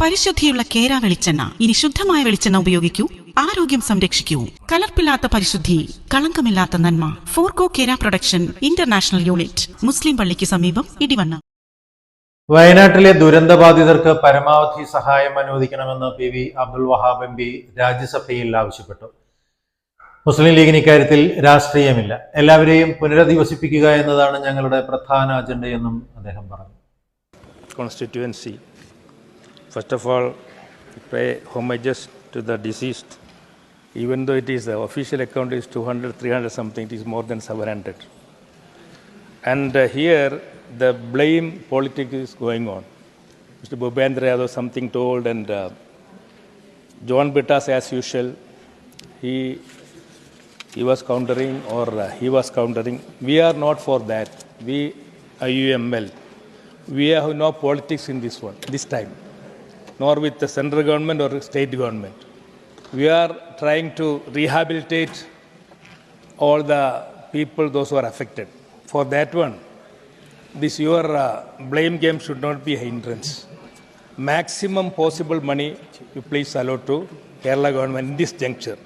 പരിശുദ്ധിയുള്ള കേര വെളിച്ചെണ്ണ ഇനി ശുദ്ധമായ വെളിച്ചെണ്ണ ഉപയോഗിക്കൂ. ആരോഗ്യം സംരക്ഷിക്കൂ. കലർപ്പില്ലാത്ത പരിശുദ്ധി കളങ്കമില്ലാത്ത നന്മ. ഫോർകോ കേര പ്രൊഡക്ഷൻ ഇന്റർനാഷണൽ യൂണിറ്റ് മുസ്ലിം പള്ളിക്ക് സമീപം ഇടിവണ്ണ. വയനാട്ടിലെ ദുരന്തബാധിതർക്ക് പരമാവധി സഹായം അനുവദിക്കണമെന്ന് P V Abdul Wahab M P രാജ്യസഭയിൽ ആവശ്യപ്പെട്ടു. മുസ്ലിം ലീഗിന് ഇക്കാര്യത്തിൽ രാഷ്ട്രീയമില്ല. എല്ലാവരെയും പുനരധിവസിപ്പിക്കുക എന്നതാണ് ഞങ്ങളുടെ പ്രധാന അജണ്ടയെന്നും അദ്ദേഹം പറഞ്ഞു. Constituency. First of all, pay homages to the deceased. Even though it is the official account is 200, 300 something, it is more than 700. And uh, here, the blame politics is going on. Mr. Bhupendra Yadav something told, and uh, John Bittas, as usual, he he was countering or uh, he was countering. We are not for that. We IUML. We have no politics in this one, this time, nor with the central government or state government. We are trying to rehabilitate all the people, those who are affected. For that one, this your uh, blame game should not be a hindrance. Maximum possible money you please allow to Kerala government in this juncture.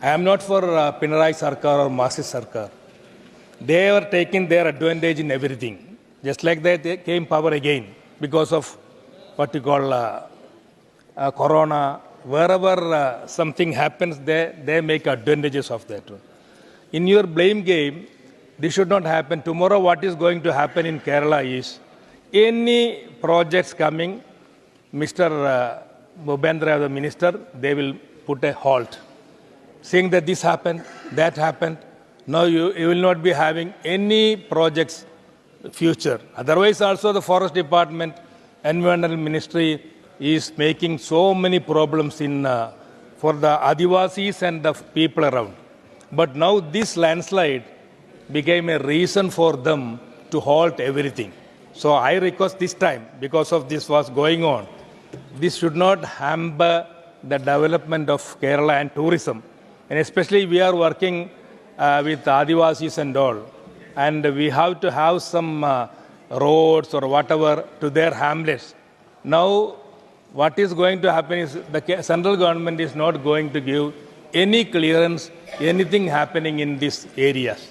I am not for uh, Pinarayi Sarkar or Marxist Sarkar. They were taking their advantage in everything. Just like that, they came power again because of what you call uh, uh, corona. Wherever uh, something happens, they, they make advantages of that. In your blame game, this should not happen. Tomorrow, what is going to happen in Kerala is any projects coming, Mr. Uh, Bhupendra, the minister, they will put a halt saying that this happened, that happened. Now you, you will not be having any projects future. Otherwise, also the forest department, environmental ministry is making so many problems in uh, for the Adivasis and the people around. But now this landslide became a reason for them to halt everything. So I request this time, because of this was going on, this should not hamper the development of Kerala and tourism. And especially we are working uh, with Adivasis and all. And we have to have some uh, roads or whatever to their hamlets. Now, what is going to happen is the central government is not going to give any clearance, anything happening in these areas.